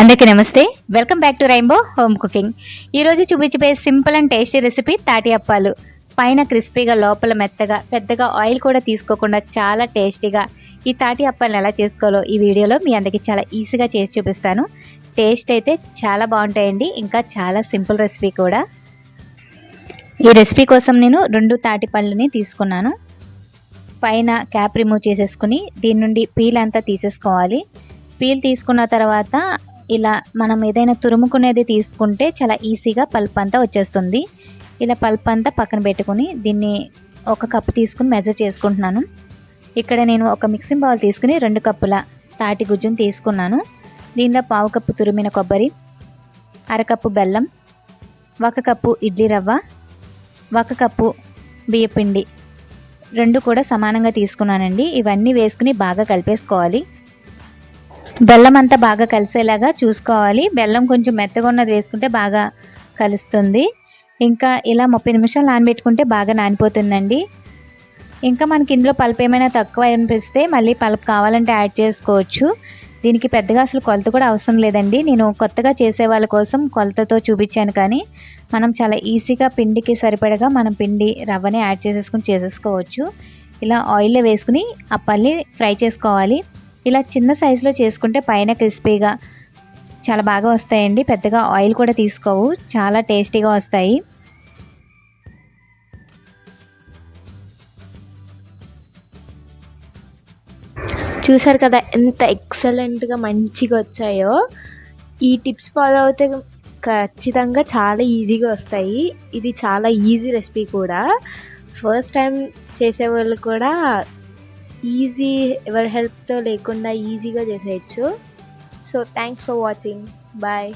అందరికీ నమస్తే. Welcome back to Rainbow home cooking ఈరోజు చూపించబోయే సింపుల్ అండ్ టేస్టీ రెసిపీ తాటి అప్పాలు. పైన క్రిస్పీగా లోపల మెత్తగా పెద్దగా ఆయిల్ కూడా తీసుకోకుండా చాలా టేస్టీగా ఈ తాటి అప్పాలను ఎలా చేసుకోవాలో ఈ వీడియోలో మీ అందరికీ చాలా ఈజీగా చేసి చూపిస్తాను. టేస్ట్ అయితే చాలా బాగుంటాయండి. ఇంకా చాలా సింపుల్ రెసిపీ కూడా. ఈ రెసిపీ కోసం నేను రెండు తాటి పళ్ళని తీసుకున్నాను. పైన క్యాప్ రిమూవ్ చేసేసుకుని దీని నుండి పీల్ అంతా తీసేసుకోవాలి. పీల్ తీసుకున్న తర్వాత ఇలా మనం ఏదైనా తురుముకునేది తీసుకుంటే చాలా ఈజీగా పల్ప్ అంతా వచ్చేస్తుంది. ఇలా పల్ప్ అంతా పక్కన పెట్టుకుని దీన్ని ఒక కప్పు తీసుకుని మెజర్ చేసుకుంటున్నాను. ఇక్కడ నేను ఒక మిక్సింగ్ బౌల్ తీసుకుని రెండు కప్పుల తాటి గుజ్జును తీసుకున్నాను. దీనిలో పావు కప్పు తురిమిన కొబ్బరి అరకప్పు బెల్లం ఒక కప్పు ఇడ్లీ రవ్వ ఒక కప్పు బియ్యపిండి. రెండు కూడా సమానంగా తీసుకున్నానండి. ఇవన్నీ వేసుకుని బాగా కలిపేసుకోవాలి. బెల్లం అంతా బాగా కలిసేలాగా చూసుకోవాలి. బెల్లం కొంచెం మెత్తగా ఉన్నది వేసుకుంటే బాగా కలుస్తుంది. ఇంకా ఇలా ముప్పై నిమిషాలు నానబెట్టుకుంటే బాగా నానిపోతుందండి. ఇంకా మనకి ఇందులో పలుపు ఏమైనా తక్కువ అనిపిస్తే మళ్ళీ పల్పు కావాలంటే యాడ్ చేసుకోవచ్చు. దీనికి పెద్దగా అసలు కొలత కూడా అవసరం లేదండి. నేను కొత్తగా చేసే వాళ్ళ కోసం కొలతతో చూపించాను కానీ మనం చాలా ఈజీగా పిండికి సరిపడగా మనం పిండి రవ్వని యాడ్ చేసేసుకుని చేసేసుకోవచ్చు. ఇలా ఆయిల్లో వేసుకుని అప్పల్ని ఫ్రై చేసుకోవాలి. ఇలా చిన్న సైజులో చేసుకుంటే పైన క్రిస్పీగా చాలా బాగా వస్తాయండి. పెద్దగా ఆయిల్ కూడా తీసుకోవు. చాలా టేస్టీగా వస్తాయి. చూసారు కదా ఎంత ఎక్సలెంట్గా మంచిగా వచ్చాయో. ఈ టిప్స్ ఫాలో అవుతే ఖచ్చితంగా చాలా ఈజీగా వస్తాయి. ఇది చాలా ఈజీ రెసిపీ కూడా. ఫస్ట్ టైం చేసే వాళ్ళు కూడా ఈజీ ఎవరి హెల్ప్తో లేకుండా ఈజీగా చేసేయచ్చు. So thanks for watching bye